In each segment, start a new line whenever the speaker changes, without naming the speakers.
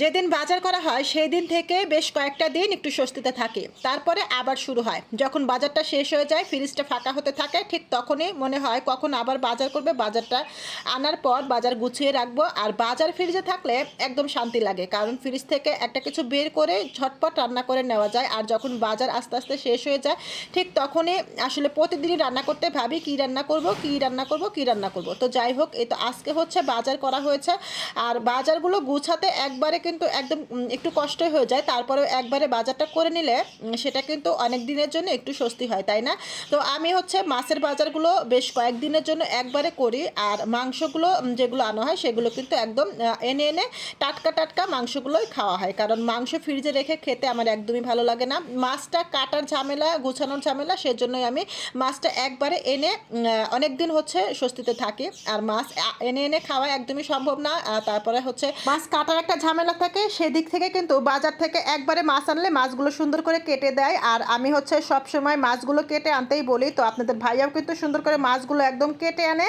যেদিন বাজার করা হয় সেই দিন থেকে বেশ কয়েকটা দিন একটু স্বস্তিতে থাকে। তারপরে আবার শুরু হয়। যখন বাজারটা শেষ হয়ে যায়, ফ্রিজটা ফাঁকা হতে থাকে, ঠিক তখনই মনে হয় কখন আবার বাজার করবে, বাজারটা আনার পর বাজার গুছিয়ে রাখব। আর বাজার ফ্রিজে থাকলে একদম শান্তি লাগে, কারণ ফ্রিজ থেকে একটা কিছু বের করে ঝটপট রান্না করে নেওয়া যায়। আর যখন বাজার আস্তে আস্তে শেষ হয়ে যায়, ঠিক তখনই আসলে প্রতিদিনই রান্না করতে ভাবি, কী রান্না করব, কী রান্না করব, কী রান্না করব। তো যাই হোক এই তো আজকে হচ্ছে বাজার করা হয়েছে। আর বাজারগুলো গুছাতে একবারে কিন্তু একদম একটু কষ্টই হয়ে যায়। তারপরেও একবারে বাজারটা করে নিলে সেটা কিন্তু অনেক দিনের জন্য একটু স্বস্তি হয়, তাই না? তো আমি হচ্ছে মাছের বাজারগুলো বেশ কয়েকদিনের জন্য একবারে করি, আর মাংসগুলো যেগুলো আনা হয় সেগুলো কিন্তু একদম এনে এনে টাটকা টাটকা মাংসগুলোই খাওয়া হয়। কারণ মাংস ফ্রিজে রেখে খেতে আমার একদমই ভালো লাগে না। মাছটা কাটার ঝামেলা, গুছানোর ঝামেলা, সেজন্যই আমি মাছটা একবারে এনে অনেক দিন হচ্ছে স্বস্তিতে থাকি। আর মাছ এনে এনে খাওয়া একদমই সম্ভব না তারপরে হচ্ছে মাছ কাটার একটা ঝামেলা থাকে, সেদিক থেকে কিন্তু বাজার থেকে একবারে মাছ আনলে মাছগুলো সুন্দর করে কেটে দেয়। আর আমি হচ্ছে সব সময় মাছগুলো কেটে আনতেই বলি। তো আপনাদের ভাইয়াও কিন্তু সুন্দর করে মাছগুলো একদম কেটে আনে।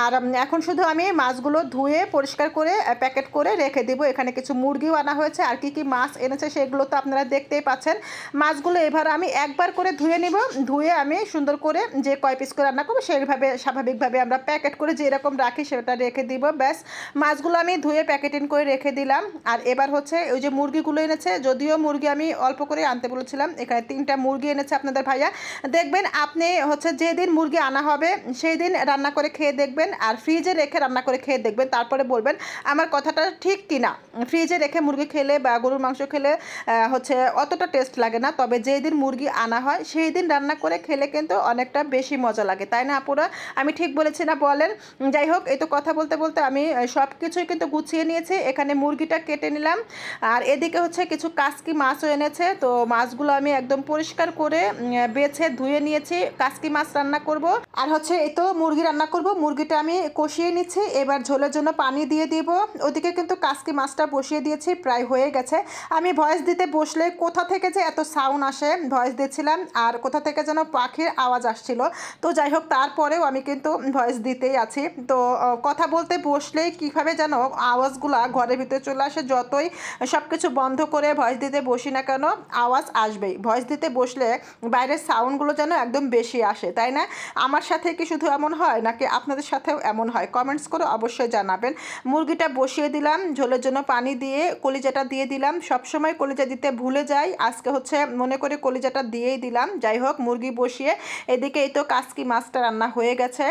আর এখন শুধু আমি মাছগুলো ধুয়ে পরিষ্কার করে প্যাকেট করে রেখে দিব। এখানে কিছু মুরগিও আনা হয়েছে। আর কি কি মাছ এনেছে সেগুলো তো আপনারা দেখতেই পাচ্ছেন। মাছগুলো এবার আমি একবার করে ধুয়ে নিব। ধুয়ে আমি সুন্দর করে যে কয় পিস করে রান্না করব সেইভাবে স্বাভাবিকভাবে আমরা প্যাকেট করে যেরকম রাখি সেটা রেখে দিব। ব্যাস, মাছগুলো আমি ধুয়ে প্যাকেটিং করে রেখে দিলাম। আর এবার হচ্ছে ওই যে মুরগিগুলো এনেছে, যদিও মুরগি আমি অল্প করে আনতে বলেছিলাম, এখানে তিনটা মুরগি এনেছে আপনাদের ভাইয়া। দেখবেন আপনি হচ্ছে যেদিন মুরগি আনা হবে সেই দিন রান্না করে খেয়ে দেখবেন, আর ফ্রিজে রেখে রান্না করে খেয়ে দেখবেন, তারপরে বলবেন আমার কথাটা ঠিক কি না ফ্রিজে রেখে মুরগি খেলে বা গরুর মাংস খেলে হচ্ছে অতটা টেস্ট লাগে না, তবে যেই দিন মুরগি আনা হয় সেই দিন রান্না করে খেলে কিন্তু অনেকটা বেশি মজা লাগে, তাই না আপুরা? আমি ঠিক বলেছি না বলেন? যাই হোক, এই তো কথা বলতে বলতে আমি সব কিছুই কিন্তু গুছিয়ে নিয়েছি, এখানে মুরগিটা কেটে নিলাম। আর এদিকে হচ্ছে কিছু কাসকি মাছও এনেছে। তো মাছগুলো আমি একদম পরিষ্কার করে বেছে ধুয়ে নিয়েছি। কাসকি মাছ রান্না করব। আর হচ্ছে এই তো মুরগি রান্না করব। মুরগিটা আমি কষিয়ে নিচ্ছি। এবার ঝোলের জন্য পানি দিয়ে দিব। ওদিকে কিন্তু কাসকি মাছটা বসিয়ে দিয়েছি, প্রায় হয়ে গেছে। আমি ভয়েস দিতে বসলে কোথা থেকে যে এত সাউন্ড আসে, ভয়েস দিচ্ছিলাম। আর কোথা থেকে যেন পাখির আওয়াজ আসছিল। তো যাই হোক, তারপরেও আমি কিন্তু ভয়েস দিতেই আছি। তো কথা বলতে বসলেই কীভাবে যেন আওয়াজগুলা ঘরের ভিতরে চলে আসে যতই সব কিছু বন্ধ করে ভয়েস দিতে বসি না কেন, আওয়াজ আসবেই। ভয়েস দিতে বসলে বাইরের সাউন্ডগুলো যেন একদম বেশি আসে, তাই না? আমার সাথে কি শুধু এমন হয়, নাকি আপনাদের সাথেও এমন হয়? কমেন্টস করে অবশ্যই জানাবেন। মুরগিটা বসিয়ে দিলাম, ঝোলের জন্য পানি দিয়ে কলিজাটা দিয়ে দিলাম। সবসময় কলিজা দিতে ভুলে যাই, আজকে হচ্ছে মনে করে কলিজাটা দিয়েই দিলাম। যাই হোক, মুরগি বসিয়ে, এদিকে এই তো কাসকি মাছটা রান্না হয়ে গেছে।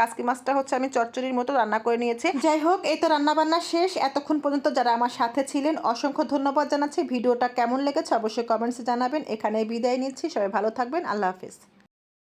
কাসকি মাছটা হচ্ছে আমি চচ্চড়ির মতো রান্না করে নিয়েছি। যাই হোক, এই তো রান্না বান্না শেষ। এতক্ষণ পর্যন্ত যারা আমার সাথে ছিলেন। অসংখ্য ধন্যবাদ জানাচ্ছি। ভিডিওটা কেমন লেগেছে অবশ্যই কমেন্টসে জানাবেন। এখানে বিদায় নিচ্ছি। সবাই ভালো থাকবেন। আল্লাহ হাফিজ।